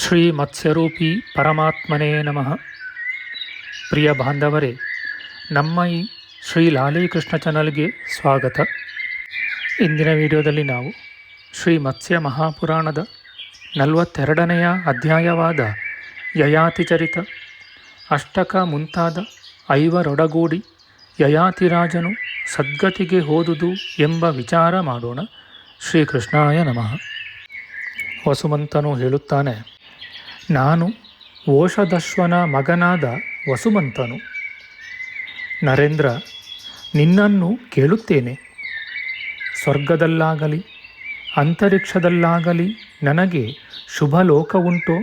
ಶ್ರೀ ಮತ್ಸ್ಯರೂಪಿ ಪರಮಾತ್ಮನೇ ನಮಃ. ಪ್ರಿಯ ಬಾಂಧವರೇ, ನಮ್ಮ ಈ ಶ್ರೀ ಲಾಲೀಕೃಷ್ಣ ಚಾನಲ್ಗೆ ಸ್ವಾಗತ. ಇಂದಿನ ವಿಡಿಯೋದಲ್ಲಿ ನಾವು ಶ್ರೀ ಮತ್ಸ್ಯ ಮಹಾಪುರಾಣದ ನಲವತ್ತೆರಡನೆಯ ಅಧ್ಯಾಯವಾದ ಯಯಾತಿಚರಿತ, ಅಷ್ಟಕ ಮುಂತಾದ ಐವರೊಡಗೂಡಿ ಯಯಾತಿರಾಜನು ಸದ್ಗತಿಗೆ ಹೋದುದು ಎಂಬ ವಿಚಾರ ಮಾಡೋಣ. ಶ್ರೀಕೃಷ್ಣಾಯ ನಮಃ. ವಸುಮಂತನು ಹೇಳುತ್ತಾನೆ ನಾನು ಓಷಧಶ್ವನ ಮಗನಾದ ವಸುಮಂತನು. ನರೇಂದ್ರ, ನಿನ್ನನ್ನು ಕೇಳುತ್ತೇನೆ. ಸ್ವರ್ಗದಲ್ಲಾಗಲಿ, ಅಂತರಿಕ್ಷದಲ್ಲಾಗಲಿ ನನಗೆ ಶುಭ ಲೋಕ ಉಂಟೋ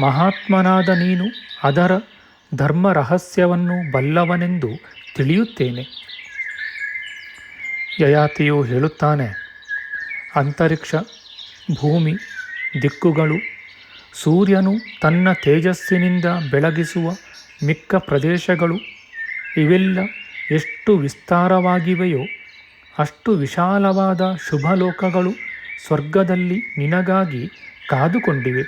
ಮಹಾತ್ಮನಾದ ನೀನು ಅದರ ಧರ್ಮ ರಹಸ್ಯವನ್ನು ಬಲ್ಲವನೆಂದು ತಿಳಿಯುತ್ತೇನೆ. ಯಯಾತಿಯು ಹೇಳುತ್ತಾನೆ, ಅಂತರಿಕ್ಷ, ಭೂಮಿ, ದಿಕ್ಕುಗಳು ಸೂರ್ಯನು ತನ್ನ ತೇಜಸ್ಸಿನಿಂದ ಬೆಳಗಿಸುವ ಮಿಕ್ಕ ಪ್ರದೇಶಗಳು ಇವೆಲ್ಲ ಎಷ್ಟು ವಿಸ್ತಾರವಾಗಿವೆಯೋ ಅಷ್ಟು ವಿಶಾಲವಾದ ಶುಭಲೋಕಗಳು ಸ್ವರ್ಗದಲ್ಲಿ ನಿನಗಾಗಿ ಕಾದುಕೊಂಡಿವೆ.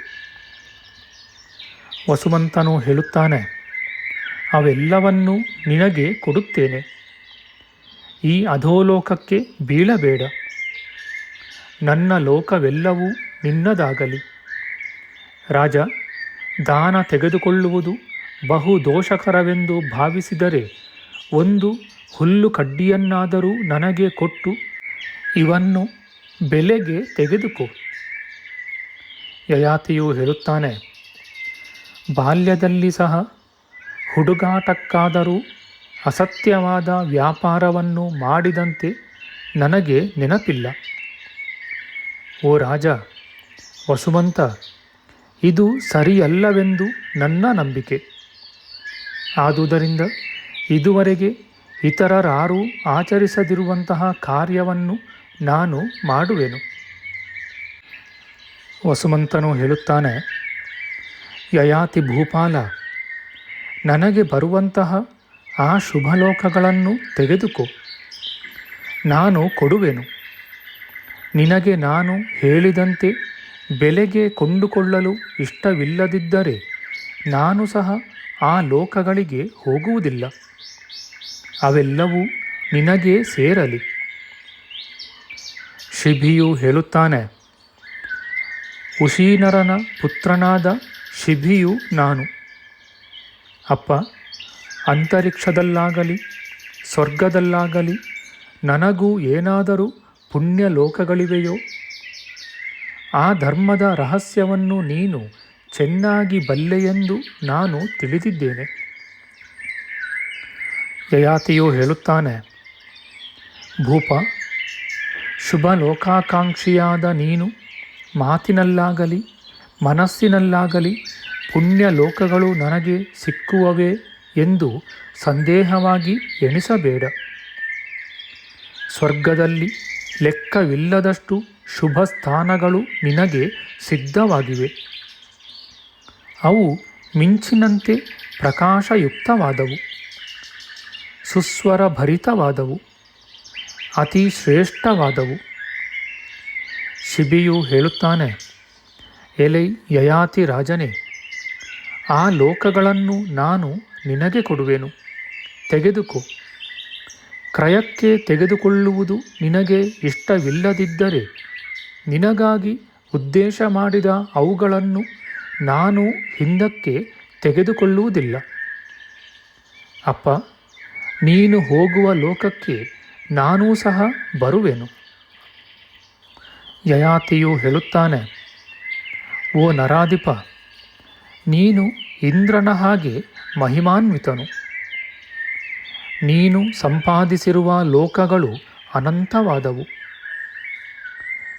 ವಸುಮಂತನು ಹೇಳುತ್ತಾನೆ, ಅವೆಲ್ಲವನ್ನೂ ನಿನಗೆ ಕೊಡುತ್ತೇನೆ. ಈ ಅಧೋಲೋಕಕ್ಕೆ ಬೀಳಬೇಡ. ನನ್ನ ಲೋಕವೆಲ್ಲವೂ ನಿನ್ನದಾಗಲಿ. ರಾಜ, ದಾನ ತೆಗೆದುಕೊಳ್ಳುವುದು ಬಹು ದೋಷಕರವೆಂದು ಭಾವಿಸಿದರೆ ಒಂದು ಹುಲ್ಲು ಕಡ್ಡಿಯನ್ನಾದರೂ ನನಗೆ ಕೊಟ್ಟು ಇವನ್ನು ಬೆಲೆಗೆ ತೆಗೆದುಕೋ. ಯಯಾತಿಯು ಹೇಳುತ್ತಾನೆ, ಬಾಲ್ಯದಲ್ಲಿ ಸಹ ಹುಡುಗಾಟಕ್ಕಾದರೂ ಅಸತ್ಯವಾದ ವ್ಯಾಪಾರವನ್ನು ಮಾಡಿದಂತೆ ನನಗೆ ನೆನಪಿಲ್ಲ. ಓ ರಾಜ, ವಸುಮಂತ ಇದು ಸರಿಯಲ್ಲವೆಂದು ನನ್ನ ನಂಬಿಕೆ. ಆದುದರಿಂದ ಇದುವರೆಗೆ ಇತರರಾರೂ ಆಚರಿಸದಿರುವಂತಹ ಕಾರ್ಯವನ್ನು ನಾನು ಮಾಡುವೆನು. ವಸುಮಂತನು ಹೇಳುತ್ತಾನೆ, ಯಯಾತಿ ಭೂಪಾಲ, ನನಗೆ ಬರುವಂತಹ ಆ ಶುಭಲೋಕಗಳನ್ನು ತೆಗೆದುಕೋ. ನಾನು ಕೊಡುವೆನು. ನಿನಗೆ ನಾನು ಹೇಳಿದಂತೆ ಬೆಲೆಗೆ ಕೊಂಡುಕೊಳ್ಳಲು ಇಷ್ಟವಿಲ್ಲದಿದ್ದರೆ ನಾನು ಸಹ ಆ ಲೋಕಗಳಿಗೆ ಹೋಗುವುದಿಲ್ಲ. ಅವೆಲ್ಲವೂ ನಿನಗೇ ಸೇರಲಿ. ಶಿಭಿಯು ಹೇಳುತ್ತಾನೆ ಉಶೀನರನ ಪುತ್ರನಾದ ಶಿಭಿಯು ನಾನು. ಅಪ್ಪ, ಅಂತರಿಕ್ಷದಲ್ಲಾಗಲಿ, ಸ್ವರ್ಗದಲ್ಲಾಗಲಿ ನನಗೂ ಏನಾದರೂ ಪುಣ್ಯ ಲೋಕಗಳಿವೆಯೋ ಆ ಧರ್ಮದ ರಹಸ್ಯವನ್ನು ನೀನು ಚೆನ್ನಾಗಿ ಬಲ್ಲೆಯೆಂದು ನಾನು ತಿಳಿದಿದ್ದೇನೆ. ಯಯಾತಿಯು ಹೇಳುತ್ತಾನೆ, ಭೂಪ ಶುಭ ಲೋಕಾಕಾಂಕ್ಷಿಯಾದ ನೀನು ಮಾತಿನಲ್ಲಾಗಲಿ, ಮನಸ್ಸಿನಲ್ಲಾಗಲಿ ಪುಣ್ಯ ಲೋಕಗಳು ನನಗೆ ಸಿಕ್ಕುವವೇ ಎಂದು ಸಂದೇಹವಾಗಿ ಎಣಿಸಬೇಡ. ಸ್ವರ್ಗದಲ್ಲಿ ಲೆಕ್ಕವಿಲ್ಲದಷ್ಟು ಶುಭ ಸ್ಥಾನಗಳು ನಿನಗೆ ಸಿದ್ಧವಾಗಿವೆ. ಅವು ಮಿಂಚಿನಂತೆ ಪ್ರಕಾಶಯುಕ್ತವಾದವು. ಸುಸ್ವರ ಭರಿತವಾದವು ಅತಿ ಶ್ರೇಷ್ಠವಾದವು ಶಿಬಿಯು ಹೇಳುತ್ತಾನೆ, ಎಲೈ ಯಯಾತಿ ರಾಜನೇ, ಆ ಲೋಕಗಳನ್ನು ನಾನು ನಿನಗೆ ಕೊಡುವೆನು. ತೆಗೆದುಕೋ. ಕ್ರಯಕ್ಕೆ ತೆಗೆದುಕೊಳ್ಳುವುದು ನಿನಗೆ ಇಷ್ಟವಿಲ್ಲದಿದ್ದರೆ ನಿನಗಾಗಿ ಉದ್ದೇಶ ಮಾಡಿದ ಅವುಗಳನ್ನು ನಾನು ಹಿಂದಕ್ಕೆ ತೆಗೆದುಕೊಳ್ಳುವುದಿಲ್ಲ. ಅಪ್ಪ, ನೀನು ಹೋಗುವ ಲೋಕಕ್ಕೆ ನಾನೂ ಸಹ ಬರುವೆನು. ಯಯಾತಿಯು ಹೇಳುತ್ತಾನೆ, ಓ ನರಾಧಿಪ, ನೀನು ಇಂದ್ರನ ಹಾಗೆ ಮಹಿಮಾನ್ವಿತನು. ನೀನು ಸಂಪಾದಿಸಿರುವ ಲೋಕಗಳು ಅನಂತವಾದವು.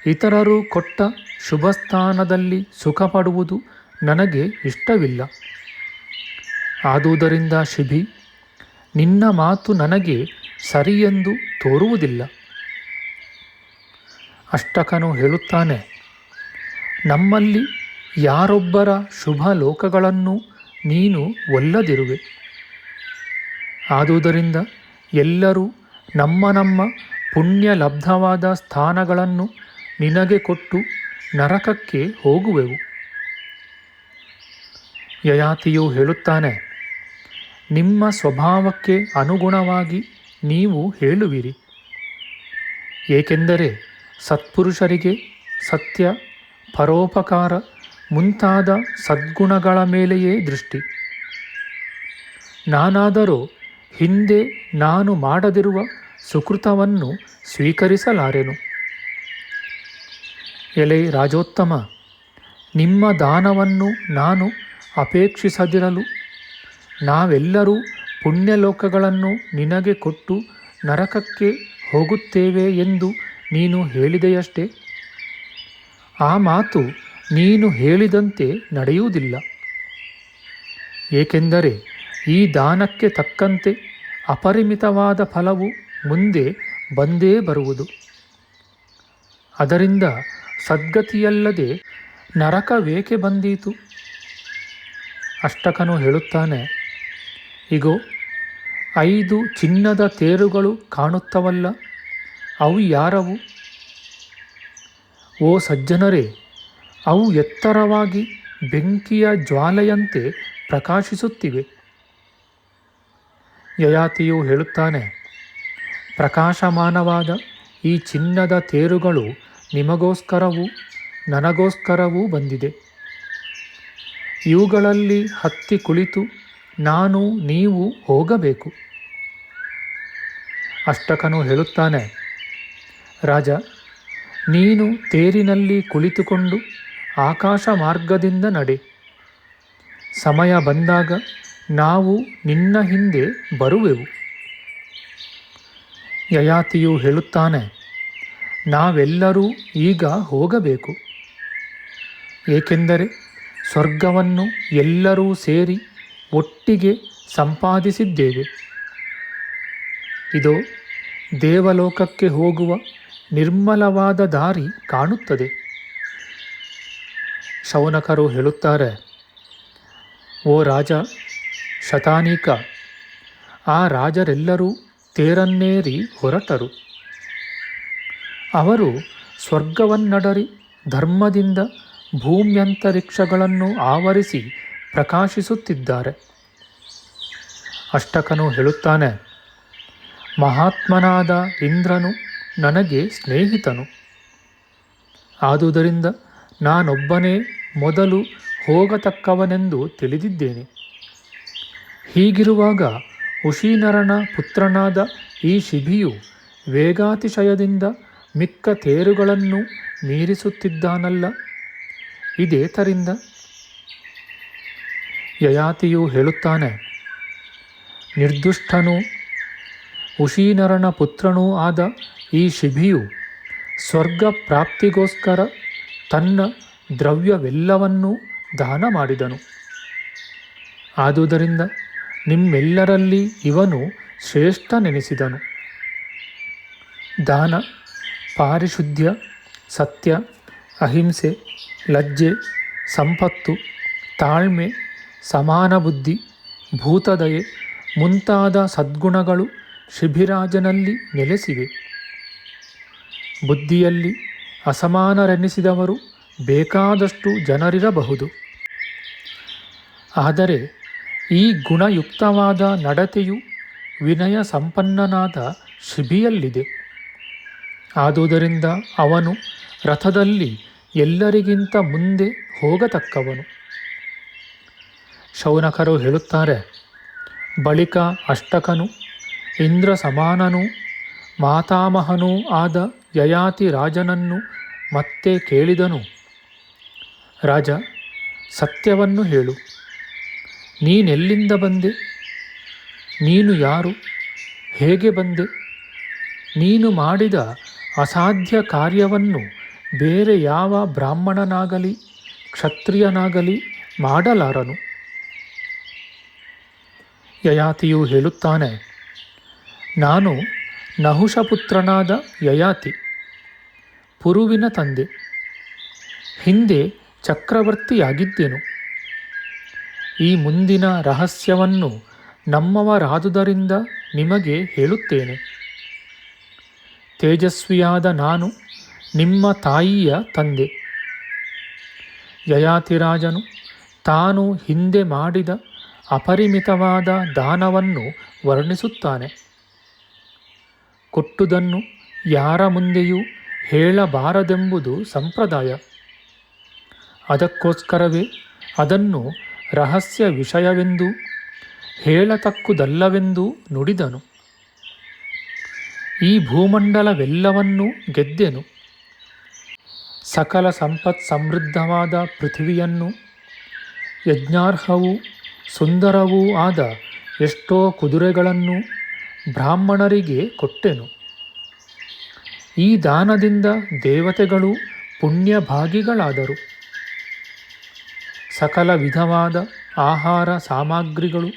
ಇತರರು ಕೊಟ್ಟ ಶುಭಸ್ಥಾನದಲ್ಲಿ ಸುಖ ಸುಖಪಡುವುದು ನನಗೆ ಇಷ್ಟವಿಲ್ಲ. ಆದುದರಿಂದ ಶಿಬಿ, ನಿನ್ನ ಮಾತು ನನಗೆ ಸರಿಯೆಂದು ತೋರುವುದಿಲ್ಲ. ಅಷ್ಟಕನು ಹೇಳುತ್ತಾನೆ, ನಮ್ಮಲ್ಲಿ ಯಾರೊಬ್ಬರ ಶುಭ ಲೋಕಗಳನ್ನು ನೀನು ಒಲ್ಲದಿರುವೆ. ಆದುದರಿಂದ ಎಲ್ಲರೂ ನಮ್ಮ ನಮ್ಮ ಪುಣ್ಯ ಲಬ್ಧವಾದ ಸ್ಥಾನಗಳನ್ನು ನಿನಗೆ ಕೊಟ್ಟು ನರಕಕ್ಕೆ ಹೋಗುವೆವು. ಯಯಾತಿಯು ಹೇಳುತ್ತಾನೆ, ನಿಮ್ಮ ಸ್ವಭಾವಕ್ಕೆ ಅನುಗುಣವಾಗಿ ನೀವು ಹೇಳುವಿರಿ. ಏಕೆಂದರೆ ಸತ್ಪುರುಷರಿಗೆ ಸತ್ಯ, ಪರೋಪಕಾರ ಮುಂತಾದ ಸದ್ಗುಣಗಳ ಮೇಲೆಯೇ ದೃಷ್ಟಿ. ನಾನಾದರೂ ಹಿಂದೆ ನಾನು ಮಾಡದಿರುವ ಸುಕೃತವನ್ನು ಸ್ವೀಕರಿಸಲಾರೆನು. ಎಲೆ ರಾಜೋತ್ತಮ, ನಿಮ್ಮ ದಾನವನ್ನು ನಾನು ಅಪೇಕ್ಷಿಸದಿರಲು. ನಾವೆಲ್ಲರೂ ಪುಣ್ಯಲೋಕಗಳನ್ನು ನಿನಗೆ ಕೊಟ್ಟು ನರಕಕ್ಕೆ ಹೋಗುತ್ತೇವೆ ಎಂದು ನೀನು ಹೇಳಿದೆಯಷ್ಟೇ. ಆ ಮಾತು ನೀನು ಹೇಳಿದಂತೆ ನಡೆಯುವುದಿಲ್ಲ. ಏಕೆಂದರೆ ಈ ದಾನಕ್ಕೆ ತಕ್ಕಂತೆ ಅಪರಿಮಿತವಾದ ಫಲವು ಮುಂದೆ ಬಂದೇ ಬರುವುದು. ಅದರಿಂದ ಸದ್ಗತಿಯಲ್ಲದೆ ನರಕವೇಕೆ ಬಂದೀತು. ಅಷ್ಟಕನು ಹೇಳುತ್ತಾನೆ, ಇಗೋ, ಐದು ಚಿನ್ನದ ತೇರುಗಳು ಕಾಣುತ್ತವಲ್ಲ, ಅವು ಯಾರವು? ಓ ಸಜ್ಜನರೇ, ಅವು ಎತ್ತರವಾಗಿ ಬೆಂಕಿಯ ಜ್ವಾಲೆಯಂತೆ ಪ್ರಕಾಶಿಸುತ್ತಿವೆ. ಯಯಾತಿಯು ಹೇಳುತ್ತಾನೆ, ಪ್ರಕಾಶಮಾನವಾದ ಈ ಚಿನ್ನದ ತೇರುಗಳು ನಿಮಗೋಸ್ಕರವೂ, ನನಗೋಸ್ಕರವೂ ಬಂದಿದೆ. ಇವುಗಳಲ್ಲಿ ಹತ್ತಿ ಕುಳಿತು ನಾನು ನೀವು ಹೋಗಬೇಕು. ಅಷ್ಟಕನು ಹೇಳುತ್ತಾನೆ, ರಾಜ, ನೀನು ತೇರಿನಲ್ಲಿ ಕುಳಿತುಕೊಂಡು ಆಕಾಶ ಮಾರ್ಗದಿಂದ ನಡೆ. ಸಮಯ ಬಂದಾಗ ನಾವು ನಿನ್ನ ಹಿಂದೆ ಬರುವೆವು. ಯಯಾತಿಯು ಹೇಳುತ್ತಾನೆ ನಾವೆಲ್ಲರೂ ಈಗ ಹೋಗಬೇಕು. ಏಕೆಂದರೆ ಸ್ವರ್ಗವನ್ನು ಎಲ್ಲರೂ ಸೇರಿ ಒಟ್ಟಿಗೆ ಸಂಪಾದಿಸಿದ್ದೇವೆ. ಇದು ದೇವಲೋಕಕ್ಕೆ ಹೋಗುವ ನಿರ್ಮಲವಾದ ದಾರಿ ಕಾಣುತ್ತದೆ. ಶೌನಕರು ಹೇಳುತ್ತಾರೆ, ಓ ರಾಜ, ಶತಾನೀಕ, ಆ ರಾಜರೆಲ್ಲರೂ ತೇರನ್ನೇರಿ ಹೊರಟರು. ಅವರು ಸ್ವರ್ಗವನ್ನಡರಿ, ಧರ್ಮದಿಂದ ಭೂಮ್ಯಂತರಿಕ್ಷಗಳನ್ನು ಆವರಿಸಿ ಪ್ರಕಾಶಿಸುತ್ತಿದ್ದಾರೆ. ಅಷ್ಟಕನು ಹೇಳುತ್ತಾನೆ, ಮಹಾತ್ಮನಾದ ಇಂದ್ರನು ನನಗೆ ಸ್ನೇಹಿತನು. ಆದುದರಿಂದ ನಾನೊಬ್ಬನೇ ಮೊದಲು ಹೋಗತಕ್ಕವನೆಂದು ತಿಳಿದಿದ್ದೇನೆ. ಹೀಗಿರುವಾಗ ಉಶೀನರನ ಪುತ್ರನಾದ ಈ ಶಿಬಿಯು ವೇಗಾತಿಶಯದಿಂದ ಮಿಕ್ಕ ತೇರುಗಳನ್ನು ಮೀರಿಸುತ್ತಿದ್ದಾನಲ್ಲ. ಇದೇತರಿಂದ? ಯಯಾತಿಯು ಹೇಳುತ್ತಾನೆ, ನಿರ್ದುಷ್ಟನೂ ಉಶೀನರನ ಪುತ್ರನೂ ಆದ ಈ ಶಿಬಿಯು ಸ್ವರ್ಗ ಪ್ರಾಪ್ತಿಗೋಸ್ಕರ ತನ್ನ ದ್ರವ್ಯವೆಲ್ಲವನ್ನೂ ದಾನ ಮಾಡಿದನು ಆದುದರಿಂದ ನಿಮ್ಮೆಲ್ಲರಲ್ಲಿ ಇವನು ಶ್ರೇಷ್ಠನೆನಿಸಿದನು. ದಾನ ಪಾರಿಶುದ್ಧ್ಯ, ಸತ್ಯ, ಅಹಿಂಸೆ, ಲಜ್ಜೆ, ಸಂಪತ್ತು, ತಾಳ್ಮೆ, ಸಮಾನ ಬುದ್ಧಿ, ಭೂತದಯೆ ಮುಂತಾದ ಸದ್ಗುಣಗಳು ಶಿಬಿರಾಜನಲ್ಲಿ ನೆಲೆಸಿವೆ. ಬುದ್ಧಿಯಲ್ಲಿ ಅಸಮಾನರೆನಿಸಿದವರು ಬೇಕಾದಷ್ಟು ಜನರಿರಬಹುದು. ಆದರೆ ಈ ಗುಣಯುಕ್ತವಾದ ನಡತೆಯು ವಿನಯ ಸಂಪನ್ನನಾದ ಶಿಬಿಯಲ್ಲಿದೆ. ಆದುದರಿಂದ ಅವನು ರಥದಲ್ಲಿ ಎಲ್ಲರಿಗಿಂತ ಮುಂದೆ ಹೋಗತಕ್ಕವನು. ಶೌನಕರು ಹೇಳುತ್ತಾರೆ, ಬಳಿಕ ಅಷ್ಟಕನು ಇಂದ್ರ ಸಮಾನನೂ ಮಾತಾಮಹನೂ ಆದ ಯಯಾತಿ ರಾಜನನ್ನು ಮತ್ತೆ ಕೇಳಿದನು. ರಾಜ, ಸತ್ಯವನ್ನು ಹೇಳು. ನೀನೆಲ್ಲಿಂದ ಬಂದೆ? ನೀನು ಯಾರು? ಹೇಗೆ ಬಂದೆ? ನೀನು ಮಾಡಿದ ಅಸಾಧ್ಯ ಕಾರ್ಯವನ್ನು ಬೇರೆ ಯಾವ ಬ್ರಾಹ್ಮಣನಾಗಲಿ, ಕ್ಷತ್ರಿಯನಾಗಲಿ ಮಾಡಲಾರನು. ಯಯಾತಿಯು ಹೇಳುತ್ತಾನೆ, ನಾನು ನಹುಷಪುತ್ರನಾದ ಯಯಾತಿ, ಪುರುವಿನ ತಂದೆ. ಹಿಂದೆ ಚಕ್ರವರ್ತಿಯಾಗಿದ್ದೆನು. ಈ ಮುಂದಿನ ರಹಸ್ಯವನ್ನು ನಮ್ಮವರಾದುದರಿಂದ ನಿಮಗೆ ಹೇಳುತ್ತೇನೆ. ತೇಜಸ್ವಿಯಾದ ನಾನು, ನಿಮ್ಮ ತಾಯಿಯ ತಂದೆ. ಯಯಾತಿರಾಜನು ತಾನು ಹಿಂದೆ ಮಾಡಿದ ಅಪರಿಮಿತವಾದ ದಾನವನ್ನು ವರ್ಣಿಸುತ್ತಾನೆ. ಕೊಟ್ಟುದನ್ನು ಯಾರ ಮುಂದೆಯೂ ಹೇಳಬಾರದೆಂಬುದು ಸಂಪ್ರದಾಯ. ಅದಕ್ಕೋಸ್ಕರವೇ ಅದನ್ನು ರಹಸ್ಯ ವಿಷಯವೆಂದೂ, ಹೇಳತಕ್ಕುದಲ್ಲವೆಂದೂ ನುಡಿದನು. ಈ ಭೂಮಂಡಲವೆಲ್ಲವನ್ನೂ ಗೆದ್ದೆನು. ಸಕಲ ಸಂಪತ್ ಸಮೃದ್ಧವಾದ ಪೃಥ್ವಿಯನ್ನು ಯಜ್ಞಾರ್ಹವೂ ಸುಂದರವೂ ಆದ ಎಷ್ಟೋ ಕುದುರೆಗಳನ್ನು ಬ್ರಾಹ್ಮಣರಿಗೆ ಕೊಟ್ಟೆನು. ಈ ದಾನದಿಂದ ದೇವತೆಗಳು ಪುಣ್ಯಭಾಗಿಗಳಾದರು. ಸಕಲ ವಿಧವಾದ ಆಹಾರ ಸಾಮಗ್ರಿಗಳು,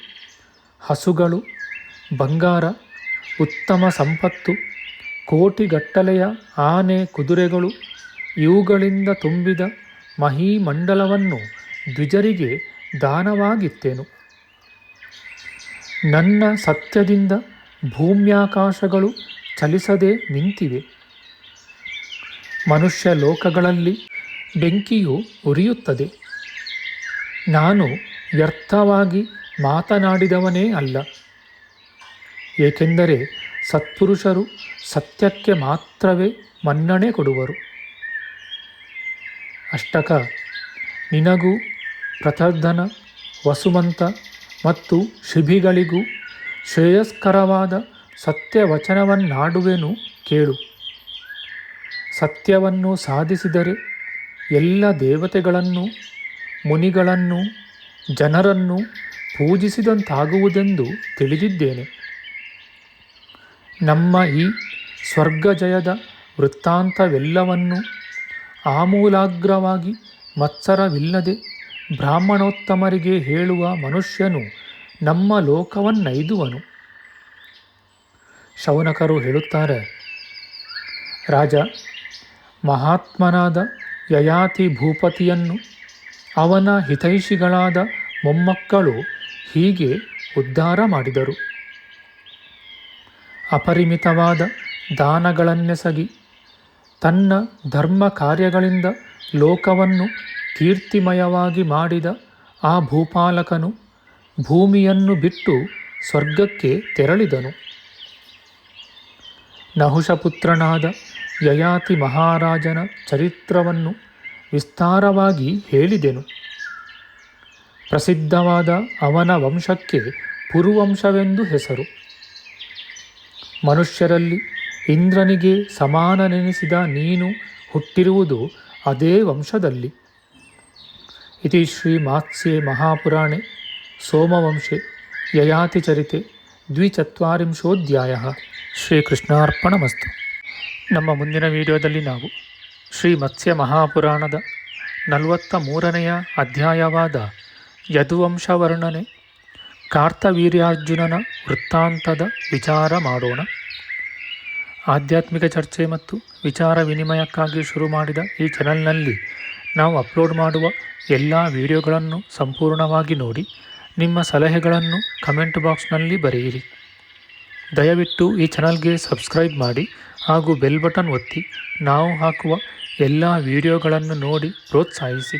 ಹಸುಗಳು, ಬಂಗಾರ ಉತ್ತಮ ಸಂಪತ್ತು. ಕೋಟಿಗಟ್ಟಲೆಯ ಆನೆ ಕುದುರೆಗಳು, ಇವುಗಳಿಂದ ತುಂಬಿದ ಮಹೀಮಂಡಲವನ್ನು ದ್ವಿಜರಿಗೆ ದಾನವಾಗಿತ್ತೇನು? ನನ್ನ ಸತ್ಯದಿಂದ ಭೂಮ್ಯಾಕಾಶಗಳು ಚಲಿಸದೆ ನಿಂತಿವೆ. ಮನುಷ್ಯ ಲೋಕಗಳಲ್ಲಿ ಬೆಂಕಿಯು ಉರಿಯುತ್ತದೆ. ನಾನು ವ್ಯರ್ಥವಾಗಿ ಮಾತನಾಡಿದವನೇ ಅಲ್ಲ. ಏಕೆಂದರೆ ಸತ್ಪುರುಷರು ಸತ್ಯಕ್ಕೆ ಮಾತ್ರವೇ ಮನ್ನಣೆ ಕೊಡುವರು. ಅಷ್ಟಕ ನಿನಗೂ ಪ್ರತರ್ಧನ ವಸುಮಂತ ಮತ್ತು ಶಿಬಿಗಳಿಗೂ ಶ್ರೇಯಸ್ಕರವಾದ ಸತ್ಯವಚನವನ್ನಾಡುವೆನು ಕೇಳು. ಸತ್ಯವನ್ನು ಸಾಧಿಸಿದರೆ ಎಲ್ಲ ದೇವತೆಗಳನ್ನು, ಮುನಿಗಳನ್ನು, ಜನರನ್ನು ಪೂಜಿಸಿದಂತಾಗುವುದೆಂದು ತಿಳಿದಿದ್ದೇನೆ. ನಮ್ಮ ಈ ಸ್ವರ್ಗಜಯದ ವೃತ್ತಾಂತವೆಲ್ಲವನ್ನು ಆಮೂಲಾಗ್ರವಾಗಿ ಮತ್ಸರವಿಲ್ಲದೆ ಬ್ರಾಹ್ಮಣೋತ್ತಮರಿಗೆ ಹೇಳುವ ಮನುಷ್ಯನು ನಮ್ಮ ಲೋಕವನ್ನೈದುವನು. ಶೌನಕರು ಹೇಳುತ್ತಾರೆ, ರಾಜ, ಮಹಾತ್ಮನಾದ ಯಯಾತಿ ಭೂಪತಿಯನ್ನು ಅವನ ಹಿತೈಷಿಗಳಾದ ಮೊಮ್ಮಕ್ಕಳು ಹೀಗೆ ಉದ್ಧಾರ ಮಾಡಿದರು. ಅಪರಿಮಿತವಾದ ದಾನಗಳನ್ನೆಸಗಿ ತನ್ನ ಧರ್ಮ ಕಾರ್ಯಗಳಿಂದ ಲೋಕವನ್ನು ಕೀರ್ತಿಮಯವಾಗಿ ಮಾಡಿದ ಆ ಭೂಪಾಲಕನು ಭೂಮಿಯನ್ನು ಬಿಟ್ಟು ಸ್ವರ್ಗಕ್ಕೆ ತೆರಳಿದನು. ನಹುಷಪುತ್ರನಾದ ಯಯಾತಿ ಮಹಾರಾಜನ ಚರಿತ್ರವನ್ನು ವಿಸ್ತಾರವಾಗಿ ಹೇಳಿದೆನು. ಪ್ರಸಿದ್ಧವಾದ ಅವನ ವಂಶಕ್ಕೆ ಪುರುವಂಶವೆಂದು ಹೆಸರು. ಮನುಷ್ಯರಲ್ಲಿ ಇಂದ್ರನಿಗೆ ಸಮಾನನೆನಿಸಿದ ನೀನು ಹುಟ್ಟಿರುವುದು ಅದೇ ವಂಶದಲ್ಲಿ. ಇತಿ ಶ್ರೀ ಮಾತ್ಸ್ಯೆ ಮಹಾಪುರಾಣೆ, ಸೋಮವಂಶೆ ಯಯಾತಿಚರಿತೆ ದ್ವಿಚತ್ವರಿಂಶೋಧ್ಯಾಯ. ಶ್ರೀಕೃಷ್ಣಾರ್ಪಣಮಸ್ತು. ನಮ್ಮ ಮುಂದಿನ ವಿಡಿಯೋದಲ್ಲಿ ನಾವು ಶ್ರೀ ಮತ್ಸ್ಯ ಮಹಾಪುರಾಣದ ನಲವತ್ತ ಮೂರನೆಯ ಅಧ್ಯಾಯವಾದ ಯದುವಂಶವರ್ಣನೆ ಕಾರ್ತವೀರ್ಯಾರ್ಜುನನ ವೃತ್ತಾಂತದ ವಿಚಾರ ಮಾಡೋಣ. ಆಧ್ಯಾತ್ಮಿಕ ಚರ್ಚೆ ಮತ್ತು ವಿಚಾರ ವಿನಿಮಯಕ್ಕಾಗಿ ಶುರು ಮಾಡಿದ ಈ ಚಾನಲ್ನಲ್ಲಿ ನಾವು ಅಪ್ಲೋಡ್ ಮಾಡುವ ಎಲ್ಲ ವಿಡಿಯೋಗಳನ್ನು ಸಂಪೂರ್ಣವಾಗಿ ನೋಡಿ, ನಿಮ್ಮ ಸಲಹೆಗಳನ್ನು ಕಮೆಂಟ್ ಬಾಕ್ಸ್ನಲ್ಲಿ ಬರೆಯಿರಿ. ದಯವಿಟ್ಟು ಈ ಚಾನಲ್ಗೆ ಸಬ್ಸ್ಕ್ರೈಬ್ ಮಾಡಿ ಹಾಗೂ ಬೆಲ್ ಬಟನ್ ಒತ್ತಿ ನಾವು ಹಾಕುವ ಎಲ್ಲ ವಿಡಿಯೋಗಳನ್ನು ನೋಡಿ ಪ್ರೋತ್ಸಾಹಿಸಿ.